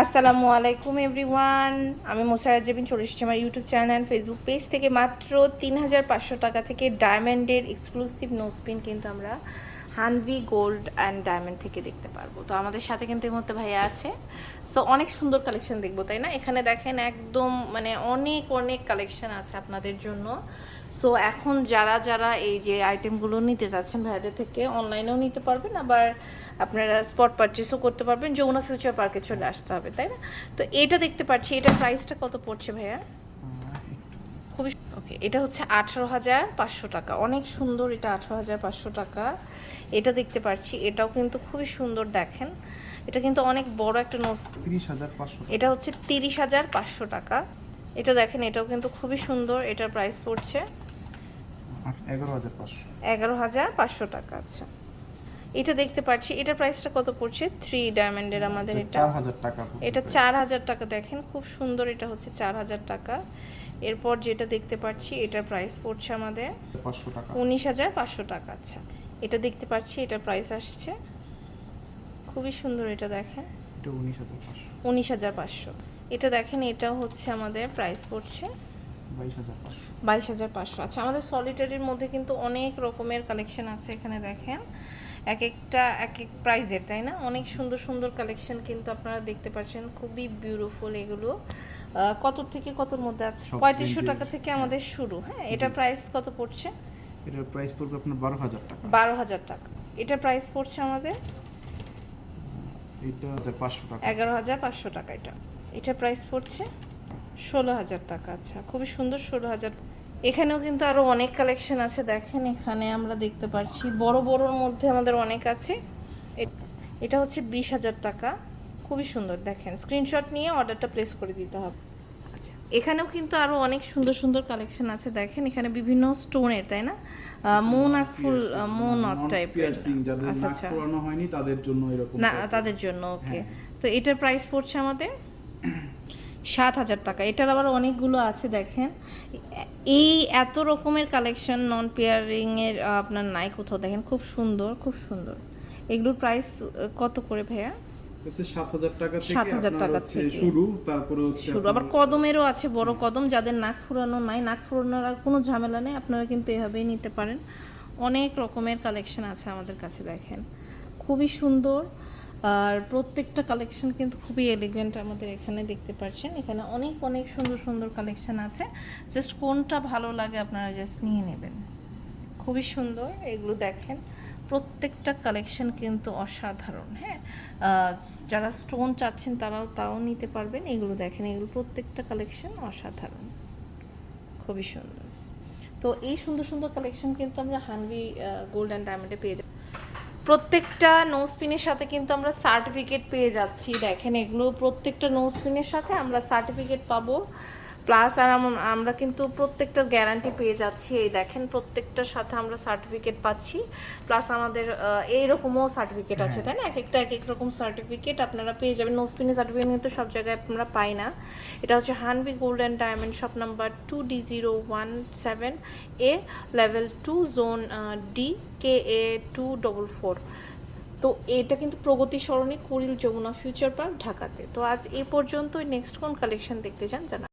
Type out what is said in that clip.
আসসালামু আলাইকুম, এভরিওয়ান। আমি মোসারা জেবিন, চলে এসেছি আমার YouTube channel and Facebook page থেকে মাত্র তিন হাজার পাঁচশো টাকা থেকে ডায়মন্ডের এক্সক্লুসিভ নোসপিন কিন্তু আমরা হানভি, গোল্ড অ্যান্ড ডায়মন্ড থেকে দেখতে পারব। তো আমাদের সাথে কিন্তু এই মুহূর্তে ভাইয়া আছে। সো অনেক সুন্দর কালেকশন দেখব, তাই না? এখানে দেখেন একদম মানে অনেক অনেক কালেকশন আছে আপনাদের জন্য। সো এখন যারা যারা এই যে আইটেমগুলো নিতে যাচ্ছেন ভাইয়াদের থেকে অনলাইনেও নিতে পারবেন, আবার আপনারা স্পট পারচেসও করতে পারবেন, যমুনা ফিউচার পার্কে চলে আসতে হবে, তাই না? তো এটা দেখতে পাচ্ছি এটা প্রাইসটা কত পড়ছে ভাইয়া? খুবই ওকে এটা হচ্ছে আঠারো হাজার পাঁচশো টাকা। অনেক সুন্দর এটা আঠারো হাজার পাঁচশো টাকা। এটা দেখতে পাচ্ছি এটাও কিন্তু খুবই সুন্দর দেখেন। এটা কিন্তু অনেক বড় একটা নোস তিরিশ হাজার পাঁচশো এটা হচ্ছে তিরিশ হাজার পাঁচশো টাকা। এটা দেখেন এটাও কিন্তু খুবই সুন্দর এটার প্রাইস পড়ছে এগারো হাজার পাঁচশো। টাকা আচ্ছা। এটা দেখতে পাচ্ছি এটার প্রাইসটা কত পড়ছে? থ্রি ডায়মন্ডের আমাদের এটা চার হাজার টাকা এটা চার হাজার টাকা দেখেন খুব সুন্দর এটা হচ্ছে চার হাজার টাকা। এরপর যেটা দেখতে পাচ্ছি এটার প্রাইস পড়ছে আমাদের পাঁচশো টাকা। উনিশ হাজার পাঁচশো টাকা আচ্ছা। এটা দেখতে পাচ্ছি এটার প্রাইস আসছে। খুবই সুন্দর এটা দেখেন। উনিশ হাজার পাঁচশো। এটা দেখেন এটা হচ্ছে আমাদের প্রাইস পড়ছে বাইশ হাজার পাঁচশো। আচ্ছা আমাদের সলিটারির মধ্যে কিন্তু অনেক রকমের কালেকশন আছে এখানে দেখেন। এক একটা এক এক প্রাইজের তাই না? অনেক সুন্দর সুন্দর কালেকশন কিন্তু আপনারা দেখতে পাচ্ছেন। খুবই বিউটিফুল এগুলো। কত থেকে কতর মধ্যে আছে? পঁয়ত্রিশশো টাকা থেকে আমাদের শুরু হ্যাঁ? এটা প্রাইস কত পড়ছে? এটার প্রাইস পড়বে আপনার বারো হাজার টাকা। বারো হাজার টাকা। এটার প্রাইস পড়ছে আমাদের? এটা পাঁচশো টাকা। এগারো হাজার পাঁচশো টাকা এটা। এটা প্রাইস পড়ছে ষোলো হাজার টাকা। আচ্ছা খুবই সুন্দর ষোলো হাজার এখানেও কিন্তু আরও অনেক কালেকশন আছে। দেখেন এখানে আমরা দেখতে পাচ্ছি বড় বড়র মধ্যে আমাদের অনেক আছে। এটা হচ্ছে বিশ হাজার টাকা। খুবই সুন্দর দেখেন। স্ক্রিনশট নিয়ে অর্ডারটা প্লেস করে দিতে হবে। আচ্ছা এখানেও কিন্তু আরও অনেক সুন্দর সুন্দর কালেকশন আছে। দেখেন এখানে বিভিন্ন স্টোনের তাই না? মৌনাক ফুল মৌনক পিয়ার্সিং আচ্ছা আচ্ছা। হয়নি তাদের জন্য এরকম না তাদের জন্য ওকে হ্যাঁ। তো এটার প্রাইস পড়ছে আমাদের সাত হাজার টাকা। এটার আবার অনেকগুলো আছে দেখেন। এই এত রকমের কালেকশন নন পেয়ারিং এর আহ, আপনার নাই কোথাও। দেখেন খুব সুন্দর খুব সুন্দর। এগুলোর প্রাইস কত করে ভাইয়া? হচ্ছে সাত হাজার টাকা 7,000 আপনার টাকা থেকে। শুরু তারপরে হচ্ছে শুরু। আবার কদমেরও আছে বড় কদম যাদের নাক ফুরানো নাই নাক ফুরানোর আর কোনো ঝামেলা নেই আপনারা কিন্তু এভাবেই নিতে পারেন। অনেক রকমের কালেকশন আছে আমাদের কাছে দেখেন। খুবই সুন্দর। আর প্রত্যেকটা কালেকশন কিন্তু খুবই এলিগেন্ট আমাদের এখানে দেখতে পাচ্ছেন। এখানে অনেক অনেক সুন্দর সুন্দর কালেকশন আছে। জাস্ট কোনটা ভালো লাগে আপনারা জাস্ট নিয়ে নেবেন। খুবই সুন্দর, এগুলো দেখেন। প্রত্যেকটা কালেকশন কিন্তু অসাধারণ হ্যাঁ? যারা স্টোন চাচ্ছেন তারাও তাও নিতে পারবেন। এগুলো দেখেন, এগুলো প্রত্যেকটা কালেকশন অসাধারণ। খুবই সুন্দর। তো এই সুন্দর সুন্দর কালেকশন কিন্তু আমরা হানভি গোল্ড অ্যান্ড ডায়মন্ডে পেয়ে যাই প্রত্যেকটা নো স্পিনের সাথে কিন্তু আমরা সার্টিফিকেট পেয়ে যাচ্ছি। দেখেন এগুলো প্রত্যেকটা নো স্পিনের সাথে আমরা সার্টিফিকেট পাবো। প্লাস আর আম- আমরা কিন্তু প্রত্যেকটার গ্যারান্টি পেয়ে যাচ্ছি। এই দেখেন প্রত্যেকটার সাথে আমরা সার্টিফিকেট পাচ্ছি। প্লাস আমাদের এইরকমও সার্টিফিকেট আছে তাই না? এক একটা এক এক রকম সার্টিফিকেট আপনারা পেয়ে যাবেন। নো স্পিনের সার্টিফিকেট কিন্তু সব জায়গায় আমরা পাই না। এটা হচ্ছে Hanvi gold and diamond shop number two D zero one seven A level two zone D K A two double four তো এটা কিন্তু প্রগতি সরণি কুড়িল যমুনা ফিউচার পার্ক ঢাকাতে। তো আজ এ পর্যন্ত নেক্সট কোন কালেকশন দেখতে চান জানা